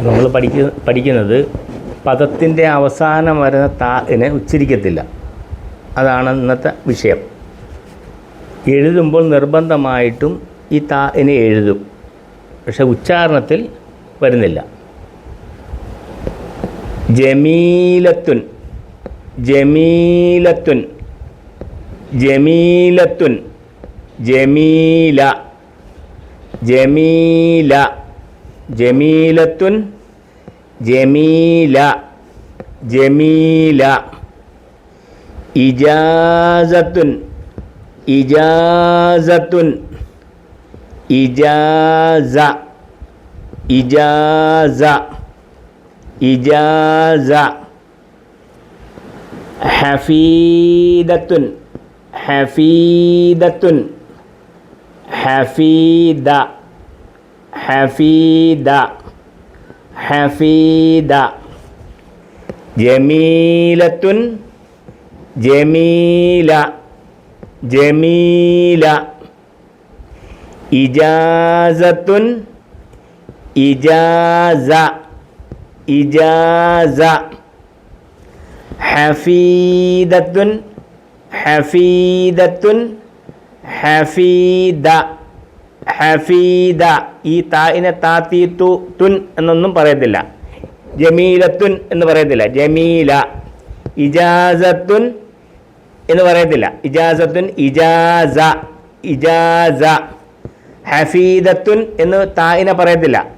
നമ്മൾ പഠിക്ക പഠിക്കുന്നത് പദത്തിന്റെ അവസാനം വരുന്ന താനെ ഉച്ചരിക്കത്തില്ല. അതാണ് ഇന്നത്തെ വിഷയം. എഴുതുമ്പോൾ നിർബന്ധമായിട്ടും ഈ താനെ എഴുതും. പക്ഷെ ഉച്ചാരണത്തിൽ വരുന്നില്ല. ജമീലത്തുൻ ജമീലത്തുൻ ജമീലത്തുൻ ജമീല ജമീല. ജമീലത്തുൻ ജമീല ജമീല. ഇജാസത്തുൻ ഇജാസത്തുൻ ഇജാസ ഇജാസ ഇജാസ. ഹഫീദത്തുൻ ഹഫീദത്തുൻ ഹഫീദ. ഹഫീദ ഹഫീദ. ജമീലത്തുൻ ജമീല ജമീല. ഇജാസത്തുൻ ഇജാസ ഇജാസ. ഹഫീദത്തുൻ ഹഫീദത്തുൻ ഹഫീദ. ഹഫീദ ഈ തായിനെ താത്തീത്തു തുൻ എന്നൊന്നും പറയത്തില്ല. ജമീലത്തുൻ എന്ന് പറയത്തില്ല. ജമീല ഇജാസത്തുൻ എന്ന് പറയത്തില്ല. ഇജാസത്തുൻ ഇജാസ ഇജാസ. ഹഫീദത്തുൻ എന്ന് തായിനെ പറയത്തില്ല.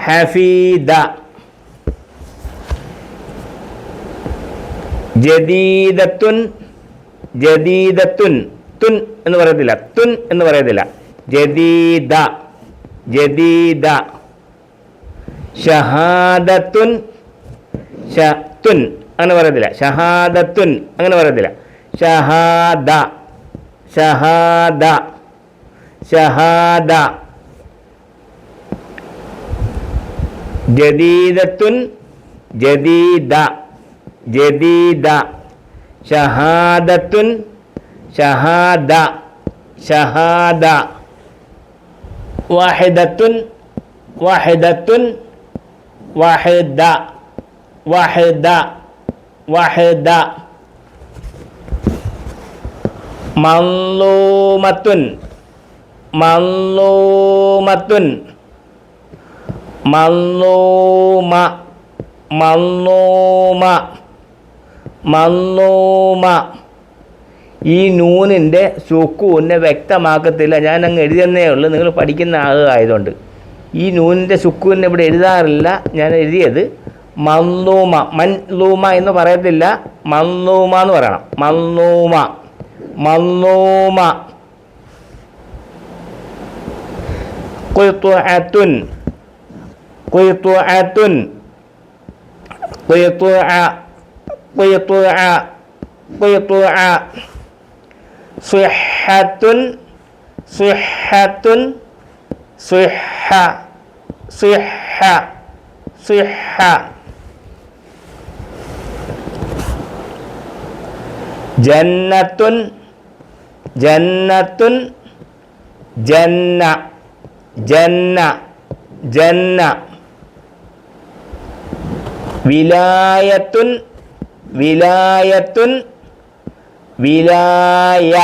ഹഫീദ. ജദീദത്തുൻ ജദീദത്തുൻ തുൻ എന്ന് പറയത്തില്ല. തുൻ എന്ന് പറയത്തില്ല. ജദീദ ജദീദ. ഷഹാദത്തുൻ ഷത്തുൻ അങ്ങനെ പറയത്തില്ല. ഷഹാദത്തുൻ അങ്ങനെ പറയത്തില്ല. ഷഹാദ ഷഹാദ ഷഹാദ. ജദീദത്തുൻ ജദീദ ജദീദ. ഷഹാദത്തുൻ ഷഹാദ ഷഹാദ. വാഹിദത്തുൻ വാഹിദത്തുൻ വാഹിദ വാഹിദ വാഹിദ മല്ലൂമത്തുൻ മല്ലൂമത്തുൻ മല്ലൂമ മല്ലൂമ മല്ലൂമ ഈ നൂനിന്റെ സുക്കൂനെ വ്യക്തമാക്കത്തില്ല. ഞാൻ അങ്ങ് എഴുതുന്നേ ഉള്ളൂ. നിങ്ങൾ പഠിക്കുന്ന ആളായതുകൊണ്ട് ഈ നൂനിന്റെ സുക്കൂനെ ഇവിടെ എഴുതാറില്ല. ഞാൻ എഴുതിയത് മന്നൂമ മൻലൂമ എന്ന് പറയത്തില്ല. മന്നൂമ എന്ന് പറയണം. മന്നൂമ മന്നൂമ കൊയ്ത്തു കുത്തുഅത്തുൻ കുത്തുഅ കുത്തുഅ കുത്തുഅ സിഹത്തുൻ സുഹത്തുൻ സുഹ സുഹ സുഹ ജന്നത്തുൻ ജന്നത്തുൻ ജന്ന ജന്ന ജന്ന വിലായത്തുൻ വിലായത്തുൻ വിലായ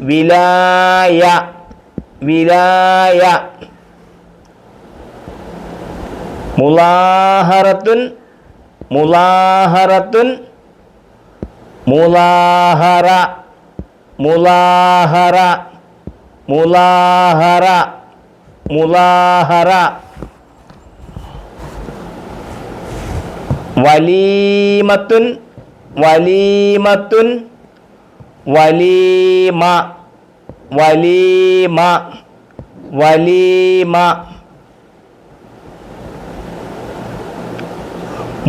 വിലായ വിലായ. മുലാഹറത്തുൻ മുലാഹറത്തുൻ മുലാഹറ മുലാഹറ മുലാഹറ മുലാഹറ വലീമത്തുൻ വലീമത്തുൻ വലീമ വലീമ വലീമ.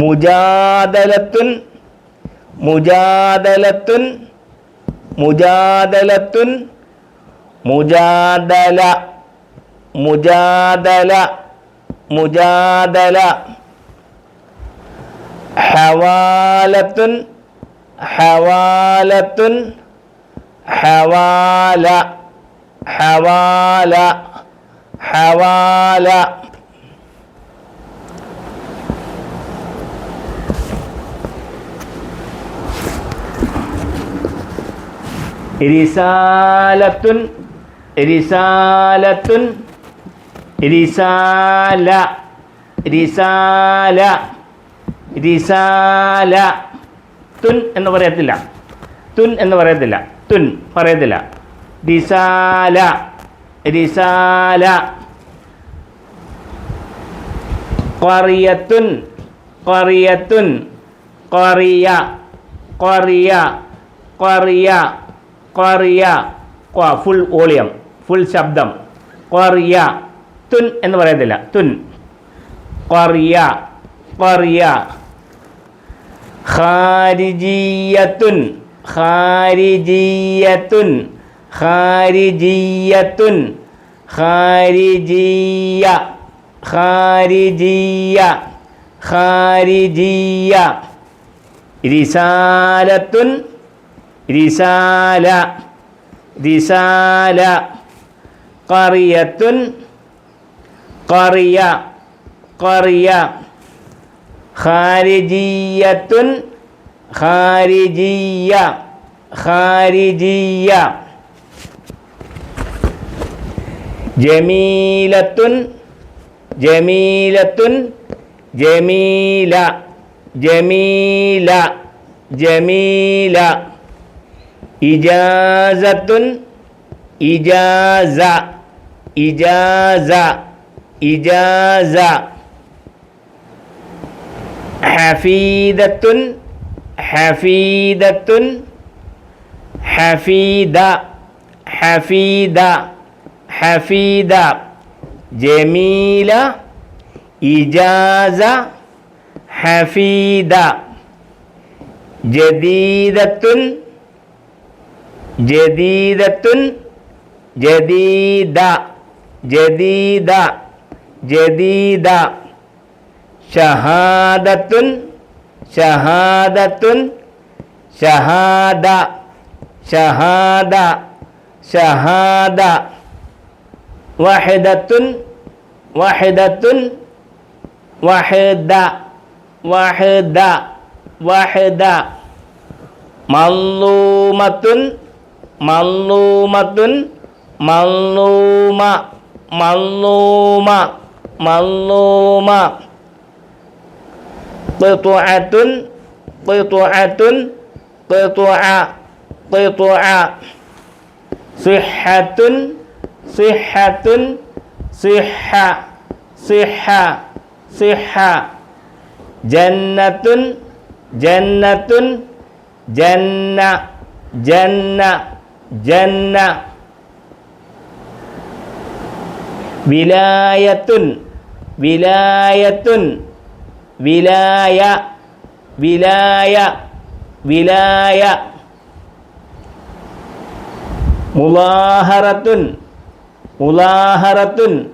മുജാദലത്തുൻ മുജാദലത്തുൻ മുജാദലത്തുൻ മുജാദല മുജാദല മുജാദല. ഹവാലത്തുൻ ഹവാലത്തുൻ ഹവാല ഹവാല ഹവാല. റിസാലത്തുൻ റിസാലത്തുൻ റിസാല റിസാല റിസാല തുൻ എന്ന് പറയത്തില്ല. തുൻ എന്ന് പറയത്തില്ല. തുൻ പറയത്തില്ല റിസാല റിസാല ഖറിയത്തുൻ ഖറിയത്തുൻ ഖറിയ ഖറിയ ഖറിയ ഖറിയ ഫുൾ വോളിയം ഫുൾ ശബ്ദം ഖറിയ തുൻ എന്ന് പറയത്തില്ല തുൻ ഖറിയ ഖറിയ ഖാരിജിയത്തുൻ ഖാരിജിയത്തുൻ ഖാരിജിയത്തുൻ ഖാരിജിയ ഖാരിജിയ ഖാരിജിയ. റിസാലത്തുൻ റിസാല റിസാല ഖറിയത്തുൻ ഖറിയ ഖറിയ. ഖാരിജിയത്തുൻ ഖാരിജിയ ഖാരിജിയ ജമീലത്തുൻ ജമീലത്തുൻ ജമീല ജമീല ജമീല. ഇജാസത്തുൻ ഇജാസ ഇജാസ ഇജാസ. ഹഫീദത്തുൻ ഹഫീദത്തുൻ ഹഫീദ ഹഫീദ ഹഫീദ. ജമീല ഇജാസ ഹഫീദ. ജദീദത്തുൻ ജദീദത്തുൻ ജദീദ. ജദീദ ജദീദ. ഷഹാദത്തുൻ ഷഹാദത്തുൻ ഷഹാദ ഷഹാദ ഷഹാദ. വഹിദത്തുൻ വഹിദത്തുൻ വഹിദ വഹിദ വഹിദ. മല്ലൂമത്തുൻ മല്ലൂമത്തുൻ മല്ലൂമ മല്ലൂമ മല്ലൂമ. قطعة قطعة قطعة قطعة صحة صحة صحة صحة صحة جنة جنة جنة جنة جنة ولاية ولاية വിലായ വിലായ വിലായ. മുലാഹറത്തുൻ മുലാഹറത്തുൻ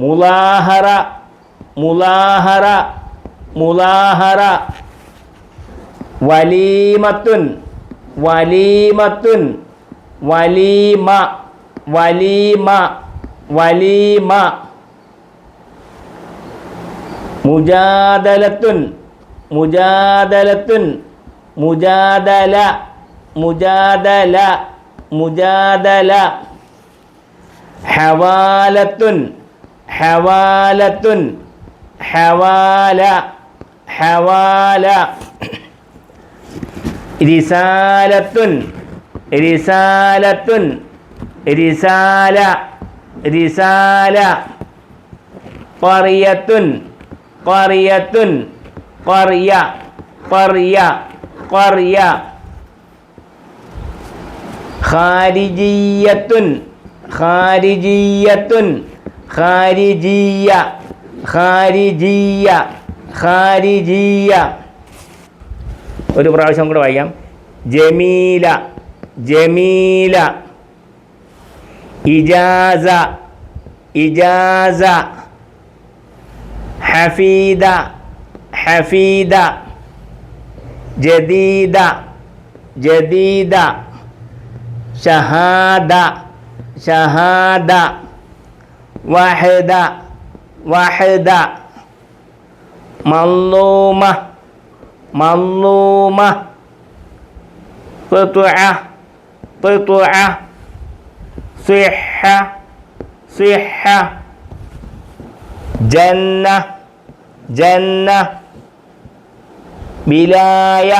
മുലാഹറ മുലാഹറ മുലാഹറ. വലീമത്തുൻ വലീമത്തുൻ വലീമ വലീമ വലീമ. മുജാദലത്തുൻ മുജാദലത്തുൻ മുജാദല മുജാദല മുജാദല. ഹവാലത്തുൻ ഹവാലത്തുൻ ഹവാല ഹവാല. റിസാലത്തുൻ റിസാലത്തുൻ റിസാല റിസാല ഖറിയത്തുൻ ഖറിയത്തുൻ ഖറിയ ഖറിയ ഖറിയ ഖാരിജിയത്തുൻ ഖാരിജിയത്തുൻ ഖാരിജിയ ഖാരിജിയ ഖാരിജിയ ഒരു പ്രാവശ്യം കൂടെ വായിക്കാം. Jameela. Jameela. ഇജാസ. ഇജാസ. hafida hafida jadida. Jadida. Syahada syahada wahida. Wahida. Maluma Maluma Tutu'a. Tutu'a. Sihha. Sihha. Jannah ജന്ന വിലായ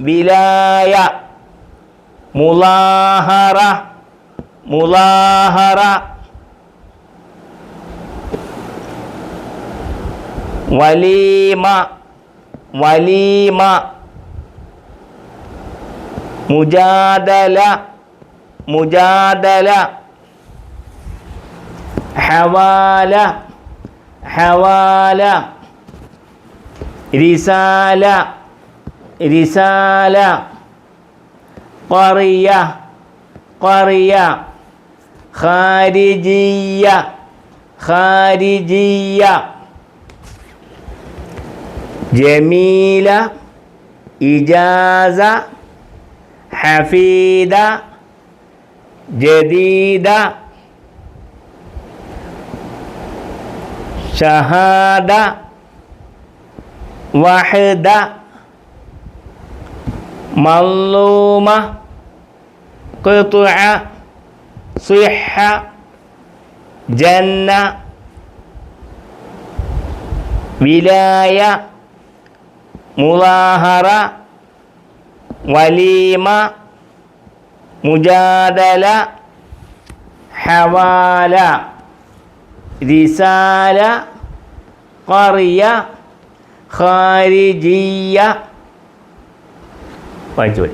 വിലായ മുലാഹറ മുലാഹറ വലീമ വലീമ മുജാദല മുജാദല ഹവാല حوالة رسالة رسالة قرية قرية خارجية خارجية. جميلة إجازة حفيدة جديدة. syahada wahida malumah qita'a sihha janna wilaya mulahara walima mujadala hawala റിസാല കറിയ ഖാരിജിയ. വായിച്ചു പോയി.